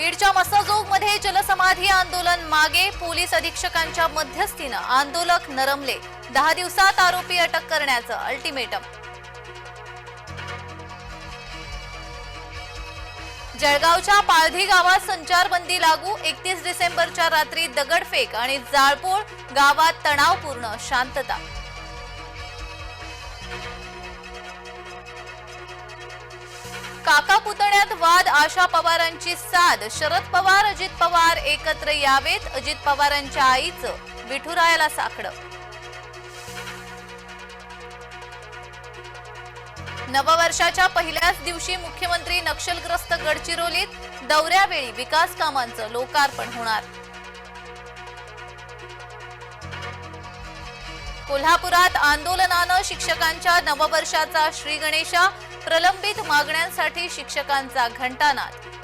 बीडच्या मसाजोगमध्ये जलसमाधी आंदोलन मागे पोलीस अधीक्षकांच्या मध्यस्थीनं आंदोलक नरमले. दहा दिवसात आरोपी अटक करण्याचं अल्टिमेटम. जळगावच्या पाळधी गावात संचारबंदी लागू एकतीस डिसेंबरच्या रात्री दगडफेक आणि जाळपोळ गावात तणावपूर्ण शांतता. काका पुतण्यात वाद आशा पवारांची साध शरद पवार अजित पवार एकत्र यावेत. अजित पवारांच्या आईचं विठुरायाला साकडं. नववर्षाच्या पहिल्याच दिवशी मुख्यमंत्री नक्षलग्रस्त गडचिरोलीत दौऱ्यावेळी विकास कामांचं लोकार्पण होणार. कोल्हापुरात आंदोलनानं शिक्षकांच्या नववर्षाचा श्रीगणेशा प्रलंबित मागण्यांसाठी शिक्षकांचा घंटानाद.